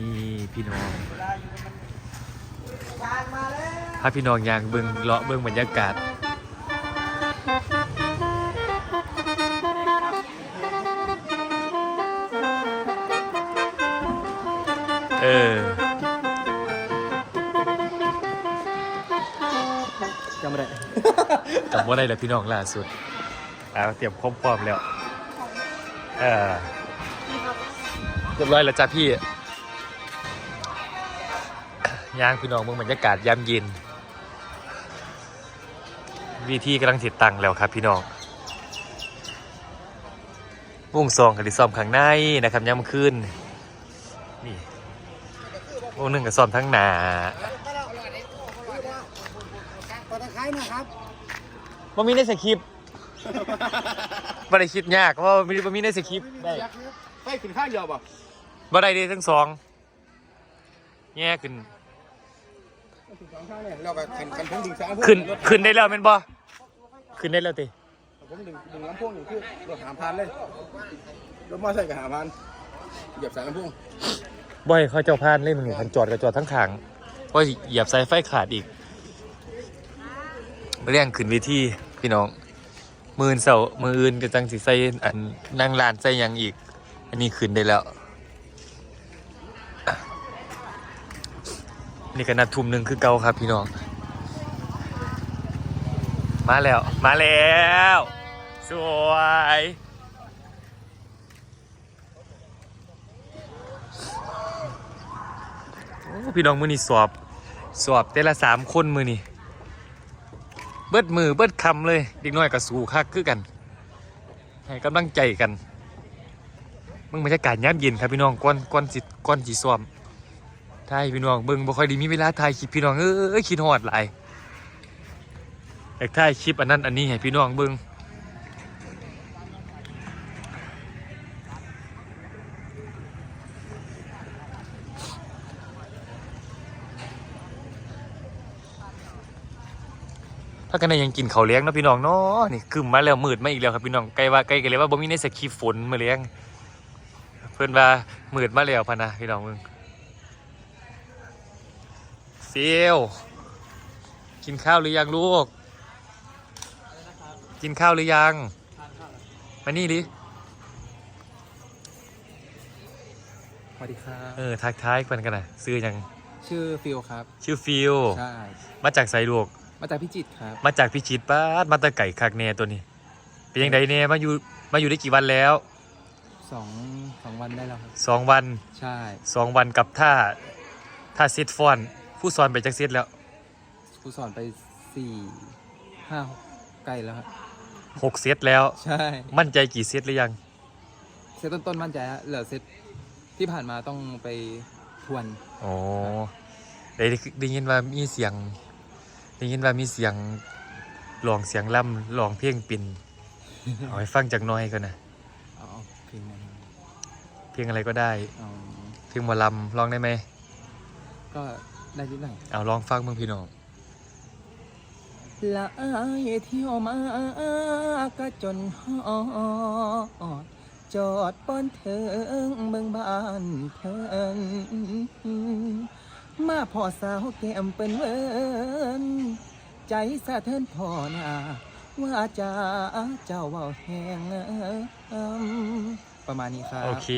นี่พี่น้องถ้าพี่น้องอยากเบิ่งเลาะเบิ่งบรรยากาศเออจำไม่ได้จำว่าได้แล้วพี่น้องล่าสุดเอาเตรียมพร้อมๆแล้ว เออเรียบร้อยแล้วจ้าพี่ ย่างพี่น้องเมืองบรรยากาศยามเย็น วิธีกำลังติดตั้งแล้วครับพี่น้องวงซองกับดิซ่อมข้างในนะครับยามคืนนี่วงหนึ่งกับซ่อมทั้งหนาตอนตะไคร้นะครับว่ามีในสคริปต์บ่ได้คิดยากเพราะว่ามีบ่มีในสคริปต์ได้ไฟขึ้นข้างเดียวป่ะบ่ได้เด้ทั้งสองแย่ขึ้นสองข้างเนี่ ยเราก็ขันขันพุ่งดึงสามพุ่งขึ้นขึ้นได้แล้วแม่นบ่ขึ้นได้แล้วติผมดึงดึงลำพุ่งอยู่คือรถหามพันเลยรถมอเตอร์ไซค์กับหามพันเหยียบสายลำพุ่งบ่ให้เขาเจ้าพานเล่นมันคันจอดก็จอดทั้งข้างเพราะเหยียบสายไฟขาดอีกเรื่องขึ้นเวทีพี่น้องมืออนเสาร์มืออื่นก็จังสิใส่อันนั่งลานใส่หยังอีก อันนี้ขึ้นได้แล้ว นี่ก็นัดทุ่มหนึ่งคือเก่าครับพี่น้อง มาแล้ว มาแล้ว สวย พี่น้องมือนี่สอบ สอบแต่ละสามคนมือนี่เบิดมือเบิดคำเลยเด็กน้อยกับสู่คักคือกัน ให้กำลังใจกัน มึงบรรยากาศยามเย็นครับพี่น้องก้อนก้อนจิตก้อนจีซ้อม ถ่ายพี่น้องเบิ่งบ่ค่อยดีมีเวลาถ่ายคลิปพี่น้องเอ้ยคิดฮอดหลายอยากถ่ายคลิปอันนั้นอันนี้ให้พี่น้องเบิ่งถ้ากันยังกินเขาเลี้ยงนะพี่น้องเนาะนี่กึ่มมาแล้วมืดมาอีกแล้วครับพี่น้องใกล้ว่าใกล้กันเลยว่าบ่มีในสคริปต์ฝนมาเลี้ยงเพื่อนว่ามืดมาแล้วพะนะพี่น้องมึง ฟิลกินข้าวหรือยังลูก กินข้าวหรือยัง มานี่ดิสวัสดีครับ เออทักทายกันกันนะซื้อยัง ชื่อฟิลครับ ชื่อฟิลใช่ มาจากไสลูก มาจากพิจิตรครับ มาจากพิชิตป้าดมาแตะไก่คักแน่ตัวนี้ เป็นยังไงแน่มาอยู่มาอยู่ได้กี่วันแล้วสองสองวันได้แล้วครับสองวัน ใช่สองวันกับท่าท่าเซตฟอน ผู้สอนไปจากเซตแล้วครูสอนไปสี่ห้าใกล้แล้วครับหกเซตแล้ว ใช่ มั่นใจกี่เซตหรือยัง เซตต้นๆมั่นใจฮะเหลือเซตที่ผ่านมาต้องไปทวนอ๋อได้ได้ยินว่ามีเสียงได้ยินว่ามีเสียงลองเสียงล่ำลองเพลงปินเอาให้ฟังจากหน้อยก่อนนะเอาเอาเพลงนั้นเพลงอะไรก็ได้เอาเพลงหมอลำลองได้ไหมก็ ได้นิดหน่อยเอาลองฟังมึงพี่น้องละอายเที่ยวมาก็จนฮอดจอดป้อนเถิงเมืองบ้านเถิงมาพ่อสาวแก้มเป็นเวินใจสะเทินพ่อนาว่าจะเจ้าเว่าแหงประมาณนี้ครับ โอเค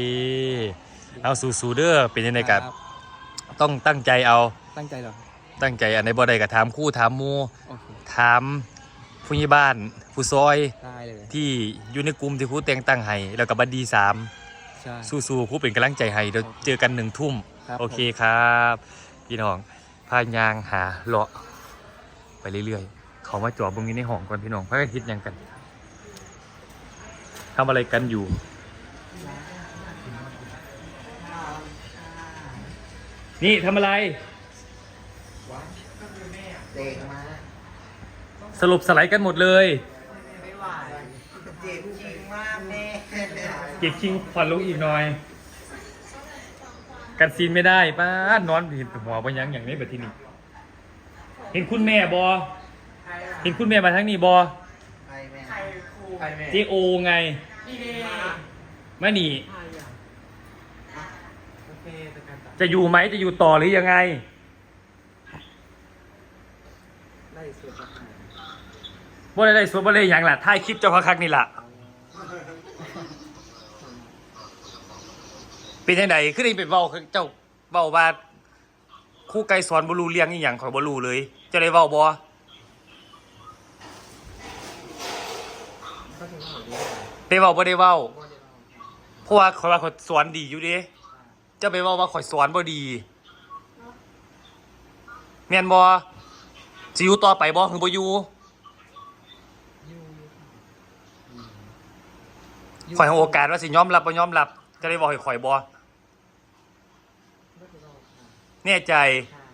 เอาสู่สูเด้อเป็นยังไงกับครับ ต้องตั้งใจเอา ตั้งใจเหรอ ตั้งใจอันในบ่ได้กับถามคู่ถามหมูโอเค ถามผู้ใหญ่บ้าน ผู้ซอยได้เลย ที่อยู่ในกลุ่มที่ครูแต่งตั้งให้แล้วกับบัดดีสาม ใช่ สู้ๆครูเป็นกำลังใจให้เดี๋ยวเจอกันหนึ่งทุ่ม รับโอเคผมครับ พี่น้องพายางหาเลาะไปเรื่อยๆ เขามาจอดตรงนี้ในห้องก่อนพี่น้องพักกันคิดหยังกันทำอะไรกันอยู่ นี่ทำอะไรเด็กมาสรุปสไลด์กันหมดเลยไม่ไหวเจ็บจริงมากแม่เก็บคิงผ่อนลงอีกหน่อย กันซีนไม่ได้ป้านอนผิดหัวไปยังอย่างนี้แบบที่นี่เห็นคุณแม่บอเห็นคุณแม่มาทั้งนี้บอใครแม่ใครครูใครแม่เจโอไงไม่หนี เฟ่แต่การตัด จะอยู่ไหมจะอยู่ต่อหรือยังไงไล่สวดบ่ได้ได้สวนบ่ได้หยังล่ะถ่ายคลิปเจ้าพระคักนี่ล่ะ เป็นจังไดคือได้ไปเว้าคือเจ้าเว้าว่าครูไก่สอนบ่รู้เรื่องอีหยังข่อยบ่รู้เลย เจ้าได้เว้าบ่ก็ถึงหมดเลยได้เว้าบ่ได้เว้าบ่ได้เอาเพราะว่าข่อยว่าข่อยสอนดีอยู่เด้ จ้าไปเว้าว่าข่อยสอนบ่ดีแม่นบ่สิอยู่ต่อไปบ่คือบ่อยู่อยู่ข่อยให้โอกาสว่าสิยอมรับบ่ยอมรับ จะได้เว้าให้ข่อยบ่บ่ได้เอาค่ะแน่ใจค่ะ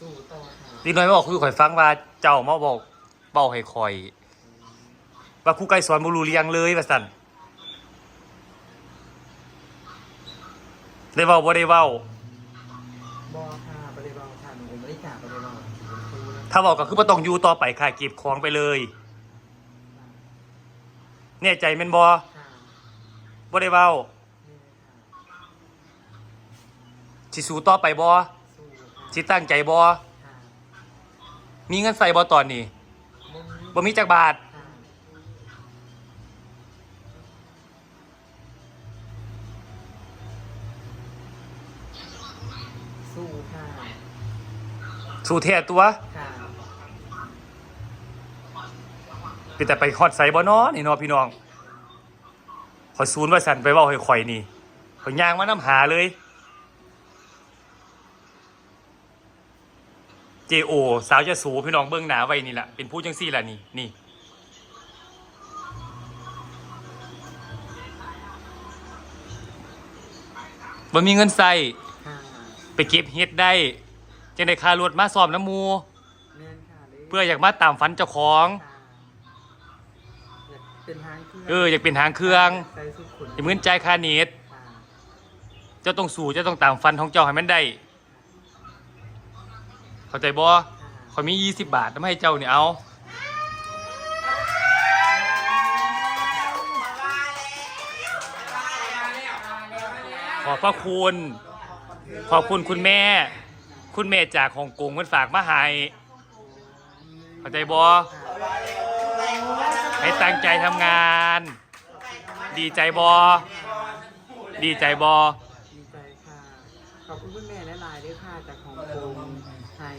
สู้ต่อค่ะนิดหน่อยมาบอกคุยข่อยฟังว่าเจ้ามาบอกเว้าให้ข่อย ว่าครูไก่สอนบ่รู้เรื่องเลยว่าซั่น ได้เว้าบ่ได้เว้าบ่ค่ะบ่ได้เอาค่ะหนูไม่ได้จ่าบ่ได้เอาครูนะถ้าบอกก็คือบ่ต้องอยู่ต่อไปค่ะเก็บของไปเลย แน่ใจแม่นบ่ค่ะบ่ได้เว้านี่ค่ะสิสู้ต่อไปบ่สู้ค่ะสิตั้งใจบ่ค่ะมีเงินใส่บ่ตอนนี้บ่มีบ่มีจักบาท ค่ะสู้ค่ะ สู้แท้ตัว ค่ะเป็นแต่ไปฮอดใส่บ่เนาะนี่เนาะพี่น้องข่อยซูนว่าสั่นไปเว้าให้ข่อยนี่ข่อยย่างมานํหาเลย JO สาวจะสูพี่น้องเบิ่งหนาไว้นี่ล่ะเป็นผู้จังซี่ล่ะนี่นี่ บ่มีเงินใส่ค่ะไปเก็บเฮ็ดได้ จังได้ค่ารถมาซ้อมน้ำหมู แม่นค่ะเลยเพื่ออยากมาตามฝันเจ้าของ ค่ะอยากเป็นทางเครื่องเอออยากเป็นหางเครื่องใส่สุดขุนอยากเงินจ่ายค่าเน็ตค่ะเจ้าต้องสู้เจ้าต้องตามฟันของเจ้าให้มันได้ เข้าใจบ่ค่ะขอยมี 20 บาททำให้เจ้าเนี่ยเอาขอบพระคุณ ขอบคุณคุณแม่ คุณแม่จากฮ่องกงมันฝากมาให้เข้าใจบ่ให้ตั้งใจทำงาน ดีใจบ่ดีใจบ่ดีใจค่ะ ขอบคุณคุณแม่และลายๆด้วยค่ะจากของกรมให้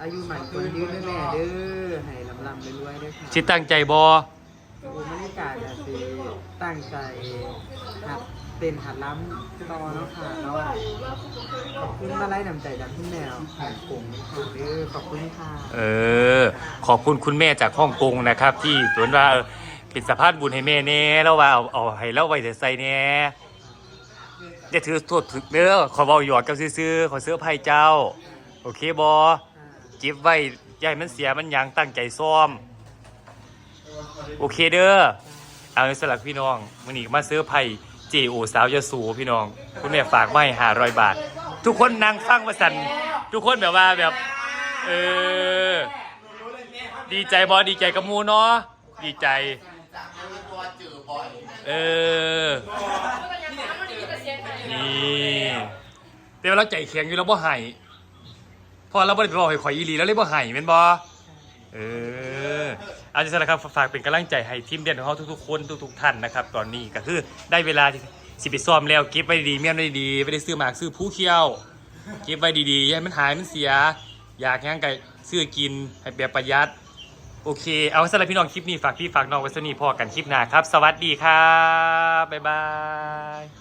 อายุหมันคนยืนด้วยแม่เด้อให้ลำลำไปรวยๆด้วยค่ะชิตั้งใจบ่โอ้บรรยากาศอะสิตั้งใจหัด เป็นหัดล้ำต่อเนาะค่ะเนาะขอบคุณมาไล่นำใจจากคุณแมวของกรมค่ะเด้อขอบคุณค่ะ เออ ขอบคุณคุณแม่จากฮ่องกงนะครับ ที่ตวนว่าเออเป็นสะพานบุญให้แม่แน่แล้วว่าเอาเอาให้เราไว้แต่ใส่แน่อย่าถือโทษถึกเด้อขอเว้าหยอดกับซื้อๆขอเสื้อไผ่เจ้า โอเคบ่ค่ะจิบไว้อย่าให้มันเสียมันหยังตั้งใจซ้อม โอเคเด้อเอาสลักพี่น้องมื้อนี้มาซื้อไผ่ จโอสาวยะสูพี่น้อง คุณแม่ฝากไมาให้500บาท ทุกคนนั่งฟังว่าสันทุกคนแบบว่าแบบ เออ ดีใจบอดีใจกับมูเนาะดีใจ เออ นี่แต่ว่าเราใจแข็งอยู่แล้วบ่ให้เพอเราบ่ได้ไปบอกให้ข่อยอีหลีแล้วเลยบ่ให้แม่นบ่เออ เอาจารย์ครับฝากเป็นกำลังใจให้ทีมเด่นของเขาทุกๆคนทุกๆท่านนะครับตอนนี้ก็คือได้เวลาที่สิไปซ้อมแล้วเก็บไว้ดีๆเมียนไว้ดีไม่ได้ซื้อหมากซื้อผู้เคี้ยวเก็บไว้ดีๆอย่าให้มันหายมันเสีย อยากยังไงซื้อกินให้แบบประหยัด โอเค เอาสำหรับพี่น้องคลิปนี้ฝากพี่ฝากน้องไว้สนีพอกันคลิปหน้าครับ สวัสดีครับ บ๊ายบาย